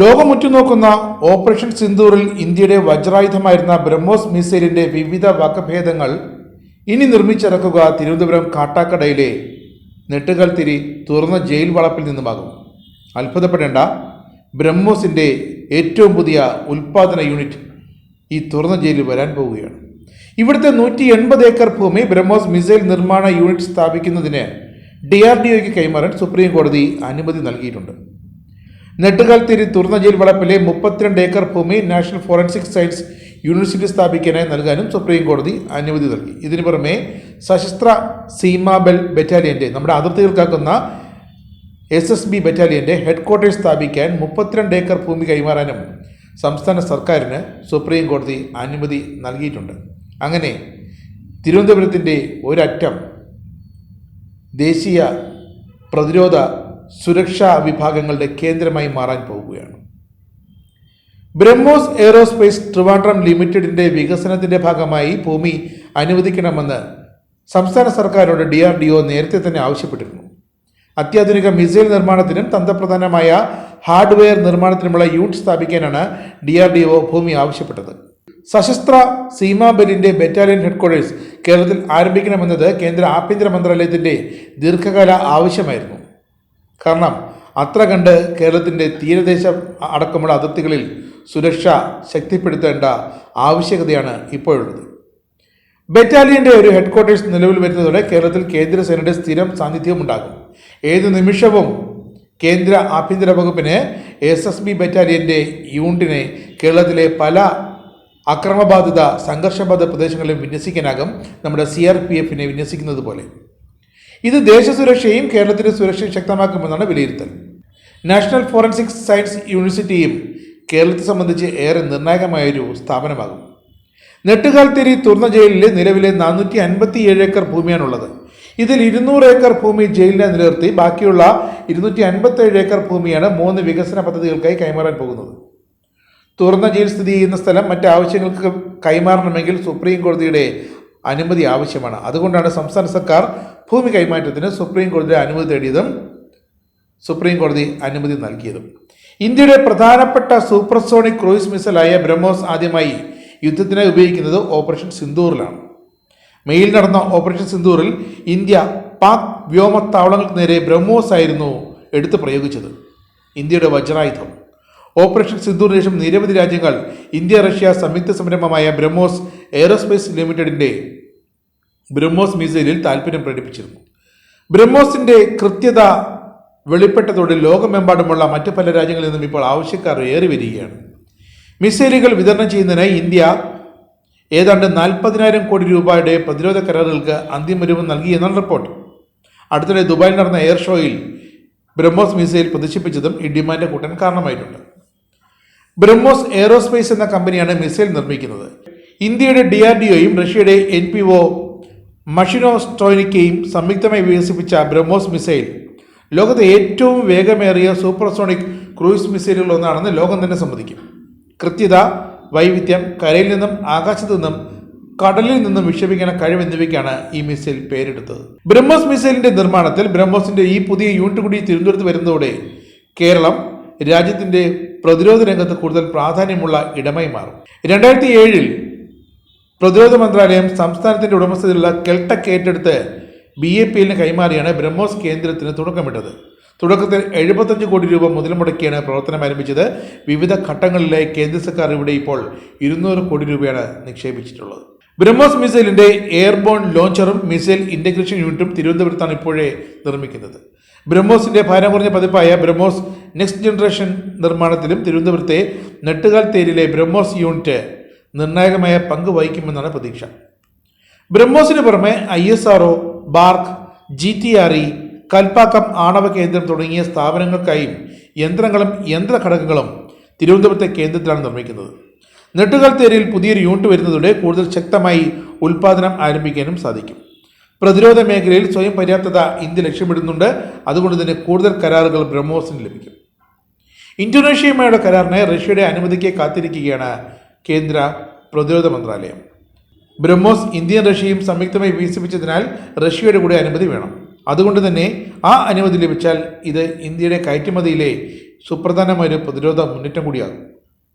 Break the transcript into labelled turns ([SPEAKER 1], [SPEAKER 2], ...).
[SPEAKER 1] ലോകം ഓപ്പറേഷൻ സിന്ദൂറിൽ ഇന്ത്യയുടെ വജ്രായുധമായിരുന്ന ബ്രഹ്മോസ് മിസൈലിന്റെ വിവിധ വകഭേദങ്ങൾ ഇനി നിർമ്മിച്ചിറക്കുക തിരുവനന്തപുരം കാട്ടാക്കടയിലെ നെട്ടുകൽ തിരി തുറന്ന ജയിൽ വളപ്പിൽ നിന്നുമാകും. അത്ഭുതപ്പെടേണ്ട ബ്രഹ്മോസിന്റെ ഏറ്റവും പുതിയ ഉൽപാദന യൂണിറ്റ് ഈ തുറന്ന ജയിലിൽ വരാൻ പോവുകയാണ്. ഇവിടുത്തെ നൂറ്റി എൺപത് ഏക്കർ ഭൂമി ബ്രഹ്മോസ് മിസൈൽ നിർമ്മാണ യൂണിറ്റ് സ്ഥാപിക്കുന്നതിന് ഡി ആർ ഡി ഒക്ക് കൈമാറാൻ സുപ്രീം കോടതി അനുമതി നൽകിയിട്ടുണ്ട്. നെട്ടുകാൽ തിരി തുറന്ന ജയിൽ വളപ്പിലെ മുപ്പത്തിരണ്ട് ഏക്കർ ഭൂമി നാഷണൽ ഫോറൻസിക് സയൻസ് യൂണിവേഴ്സിറ്റി സ്ഥാപിക്കാനായി നൽകാനും സുപ്രീം കോടതി അനുമതി നൽകി. ഇതിനു പുറമെ സശസ്ത്ര സീമാബൽ ബറ്റാലിയന്റെ നമ്മുടെ അതിർത്തികൾ കാക്കുന്ന എസ് എസ് ബി ബറ്റാലിയന്റെ ഹെഡ്ക്വാർട്ടേഴ്സ് സ്ഥാപിക്കാൻ മുപ്പത്തിരണ്ട് ഏക്കർ ഭൂമി കൈമാറാനും സംസ്ഥാന സർക്കാരിന് സുപ്രീം കോടതി അനുമതി നൽകിയിട്ടുണ്ട്. അങ്ങനെ തിരുവനന്തപുരത്തിന്റെ ഒരറ്റം ദേശീയ പ്രതിരോധ സുരക്ഷാ വിഭാഗങ്ങളുടെ കേന്ദ്രമായി മാറാൻ പോവുകയാണ്. ബ്രഹ്മോസ് എയറോസ്പേസ് ട്രിവാൻഡ്രം ലിമിറ്റഡിന്റെ വികസനത്തിന്റെ ഭാഗമായി ഭൂമി അനുവദിക്കണമെന്ന് സംസ്ഥാന സർക്കാരോട് ഡി ആർ ഡി ഒ നേരത്തെ തന്നെ ആവശ്യപ്പെട്ടിരുന്നു. അത്യാധുനിക മിസൈൽ നിർമ്മാണത്തിനും തന്ത്രപ്രധാനമായ ഹാർഡ്വെയർ നിർമ്മാണത്തിനുമുള്ള യൂണിറ്റ് സ്ഥാപിക്കാനാണ് ഡി ആർ ഡി ഒ ഭൂമി ആവശ്യപ്പെട്ടത്. സശസ്ത്ര സീമാബലിന്റെ ബറ്റാലിയൻ ഹെഡ്ക്വാർട്ടേഴ്സ് കേരളത്തിൽ ആരംഭിക്കണമെന്നത് കേന്ദ്ര ആഭ്യന്തര മന്ത്രാലയത്തിന്റെ ദീർഘകാല ആവശ്യമായിരുന്നു. കാരണം അത്ര കണ്ട് കേരളത്തിന്റെ തീരദേശ അടക്കമുള്ള അതിർത്തികളിൽ സുരക്ഷ ശക്തിപ്പെടുത്തേണ്ട ആവശ്യകതയാണ് ഇപ്പോഴുള്ളത്. ബറ്റാലിയന്റെ ഒരു ഹെഡ്ക്വാർട്ടേഴ്സ് നിലവിൽ വരുന്നതോടെ കേരളത്തിൽ കേന്ദ്രസേനയുടെ സ്ഥിരം സാന്നിധ്യം ഉണ്ടാകും ഏത് നിമിഷവും കേന്ദ്ര ആഭ്യന്തര വകുപ്പിന് എസ് എസ് ബി ബറ്റാലിയന്റെ യൂണിറ്റിനെ കേരളത്തിലെ പല അക്രമബാധിത സംഘർഷബാധിത പ്രദേശങ്ങളിലും വിന്യസിക്കാനാകും നമ്മുടെ സി ആർ പി എഫിനെ വിന്യസിക്കുന്നത് പോലെ ഇത് ദേശസുരക്ഷയും കേരളത്തിന്റെ സുരക്ഷയും ശക്തമാക്കുമെന്നാണ് വിലയിരുത്തൽ. നാഷണൽ ഫോറൻസിക് സയൻസ് യൂണിവേഴ്സിറ്റിയും കേരളത്തെ സംബന്ധിച്ച് ഏറെ നിർണായകമായൊരു സ്ഥാപനമാകും. നെട്ടുകാൽത്തേരി തുറന്ന ജയിലിലെ നിലവിലെ നാനൂറ്റി അൻപത്തി ഏഴ് ഏക്കർ ഭൂമിയാണുള്ളത്. ഇതിൽ ഇരുന്നൂറ് ഏക്കർ ഭൂമി ജയിലിനെ നിലനിർത്തി ബാക്കിയുള്ള ഇരുന്നൂറ്റി അൻപത്തി ഏഴ് ഏക്കർ ഭൂമിയാണ് മൂന്ന് വികസന പദ്ധതികൾക്കായി കൈമാറാൻ പോകുന്നത്. തുറന്ന ജയിൽ സ്ഥിതി ചെയ്യുന്ന സ്ഥലം മറ്റ് ആവശ്യങ്ങൾക്ക് കൈമാറണമെങ്കിൽ സുപ്രീം കോടതിയുടെ അനുമതി ആവശ്യമാണ്. അതുകൊണ്ടാണ് സംസ്ഥാന സർക്കാർ ഭൂമി കൈമാറ്റത്തിന് സുപ്രീം കോടതിയുടെ അനുമതി തേടിയതും സുപ്രീം കോടതി അനുമതി നൽകിയതും. ഇന്ത്യയുടെ പ്രധാനപ്പെട്ട സൂപ്പർസോണിക് ക്രൂയിസ് മിസൈലായ ബ്രഹ്മോസ് ആദ്യമായി യുദ്ധത്തിനായി ഉപയോഗിക്കുന്നത് ഓപ്പറേഷൻ സിന്ദൂറിലാണ്. മെയിൽ നടന്ന ഓപ്പറേഷൻ സിന്ദൂറിൽ ഇന്ത്യ പാക് വ്യോമത്താവളങ്ങൾക്ക് നേരെ ബ്രഹ്മോസ് ആയിരുന്നു എടുത്തു പ്രയോഗിച്ചത്. ഇന്ത്യയുടെ വജ്രായുധം. ഓപ്പറേഷൻ സിന്ദൂറിന് ശേഷം നിരവധി രാജ്യങ്ങൾ ഇന്ത്യ റഷ്യ സംയുക്ത സംരംഭമായ ബ്രഹ്മോസ് എയറോസ്പേസ് ലിമിറ്റഡിന്റെ ബ്രഹ്മോസ് മിസൈലിൽ താൽപ്പര്യം പ്രകടിപ്പിച്ചിരുന്നു. ബ്രഹ്മോസിന്റെ കൃത്യത വെളിപ്പെട്ടതോടെ ലോകമെമ്പാടുമുള്ള മറ്റ് പല രാജ്യങ്ങളിൽ നിന്നും ഇപ്പോൾ ആവശ്യക്കാർ ഏറി വരികയാണ്. മിസൈലുകൾ വിതരണം ചെയ്യുന്നതിനായി ഇന്ത്യ ഏതാണ്ട് നാൽപ്പതിനായിരം കോടി രൂപയുടെ പ്രതിരോധ കരാറുകൾക്ക് അന്തിമ രൂപം നൽകിയെന്നാണ് റിപ്പോർട്ട്. അടുത്തിടെ ദുബായിൽ നടന്ന എയർ ഷോയിൽ ബ്രഹ്മോസ് മിസൈൽ പ്രദർശിപ്പിച്ചതും ഈ ഡിമാൻഡ് കൂട്ടാൻ കാരണമായിട്ടുണ്ട്. ബ്രഹ്മോസ് എയറോസ്പേസ് എന്ന കമ്പനിയാണ് മിസൈൽ നിർമ്മിക്കുന്നത്. ഇന്ത്യയുടെ ഡി ആർ ഡി ഒയും റഷ്യയുടെ എൻ പി ഒ മഷിനോസ്റ്റോനിക്കയും സംയുക്തമായി വികസിപ്പിച്ച ബ്രഹ്മോസ് മിസൈൽ. ലോകത്തെ ഏറ്റവും വേഗമേറിയ സൂപ്പർസോണിക് ക്രൂയിസ് മിസൈലുകൾ ഒന്നാണെന്ന് ലോകം തന്നെ സമ്മതിക്കും. കൃത്യത വൈവിധ്യം കരയിൽ നിന്നും ആകാശത്തു നിന്നും കടലിൽ നിന്നും വിക്ഷേപിക്കുന്ന കഴിവ് എന്നിവയ്ക്കാണ് ഈ മിസൈൽ പേരെടുത്തത്. ബ്രഹ്മോസ് മിസൈലിന്റെ നിർമ്മാണത്തിൽ ബ്രഹ്മോസിന്റെ ഈ പുതിയ യൂണിറ്റ് കൂടി തിരുവനന്തപുരത്ത് വരുന്നതോടെ കേരളം രാജ്യത്തിന്റെ പ്രതിരോധ രംഗത്ത് കൂടുതൽ പ്രാധാന്യമുള്ള ഇടമായി മാറും. രണ്ടായിരത്തി ഏഴിൽ പ്രതിരോധ മന്ത്രാലയം സംസ്ഥാനത്തിന്റെ ഉടമസ്ഥതയിലുള്ള കെൽട്ടക് ഏറ്റെടുത്ത് ബി എ പി എല്ലിന് കൈമാറിയാണ് ബ്രഹ്മോസ് കേന്ദ്രത്തിന് തുടക്കമിട്ടത്. തുടക്കത്തിൽ എഴുപത്തഞ്ച് കോടി രൂപ മുതൽ മുടക്കിയാണ് പ്രവർത്തനം ആരംഭിച്ചത്. വിവിധ ഘട്ടങ്ങളിലായി കേന്ദ്ര സർക്കാർ ഇവിടെ ഇപ്പോൾ ഇരുന്നൂറ് കോടി രൂപയാണ് നിക്ഷേപിച്ചിട്ടുള്ളത്. ബ്രഹ്മോസ് മിസൈലിന്റെ എയർബോൺ ലോഞ്ചറും മിസൈൽ ഇന്റഗ്രേഷൻ യൂണിറ്റും തിരുവനന്തപുരത്താണ് ഇപ്പോഴേ നിർമ്മിക്കുന്നത്. ബ്രഹ്മോസിന്റെ ഭാരം കുറഞ്ഞ പതിപ്പായ ബ്രഹ്മോസ് നെക്സ്റ്റ് ജനറേഷൻ നിർമ്മാണത്തിലും തിരുവനന്തപുരത്തെ നെട്ടുകാൽ തേരിലെ ബ്രഹ്മോസ് യൂണിറ്റ് നിർണായകമായ പങ്ക് വഹിക്കുമെന്നാണ് പ്രതീക്ഷ. ബ്രഹ്മോസിന് പുറമെ I S R BARC G T R E Kalpakkam ആണവ കേന്ദ്രം തുടങ്ങിയ സ്ഥാപനങ്ങൾക്കായും യന്ത്രങ്ങളും യന്ത്രഘടകങ്ങളും തിരുവനന്തപുരത്തെ കേന്ദ്രത്തിലാണ് നിർമ്മിക്കുന്നത്. നെട്ടുകാൽ തേരിൽ പുതിയൊരു യൂണിറ്റ് വരുന്നതോടെ കൂടുതൽ ശക്തമായി ഉൽപ്പാദനം ആരംഭിക്കാനും സാധിക്കും. പ്രതിരോധ മേഖലയിൽ സ്വയം പര്യാപ്തത ഇന്ത്യ ലക്ഷ്യമിടുന്നുണ്ട്. അതുകൊണ്ട് തന്നെ കൂടുതൽ കരാറുകൾ ബ്രഹ്മോസിന് ലഭിക്കും. ഇന്തോനേഷ്യയുമായുള്ള കരാറിന് റഷ്യയുടെ അനുമതിക്ക് കാത്തിരിക്കുകയാണ് കേന്ദ്ര പ്രതിരോധ മന്ത്രാലയം. ബ്രഹ്മോസ് ഇന്ത്യൻ റഷ്യയും സംയുക്തമായി വികസിപ്പിച്ചതിനാൽ റഷ്യയുടെ കൂടെ അനുമതി വേണം. അതുകൊണ്ട് തന്നെ ആ അനുമതി ലഭിച്ചാൽ ഇത് ഇന്ത്യയുടെ കയറ്റുമതിയിലെ സുപ്രധാനമായൊരു പ്രതിരോധ മുന്നേറ്റം കൂടിയാകും.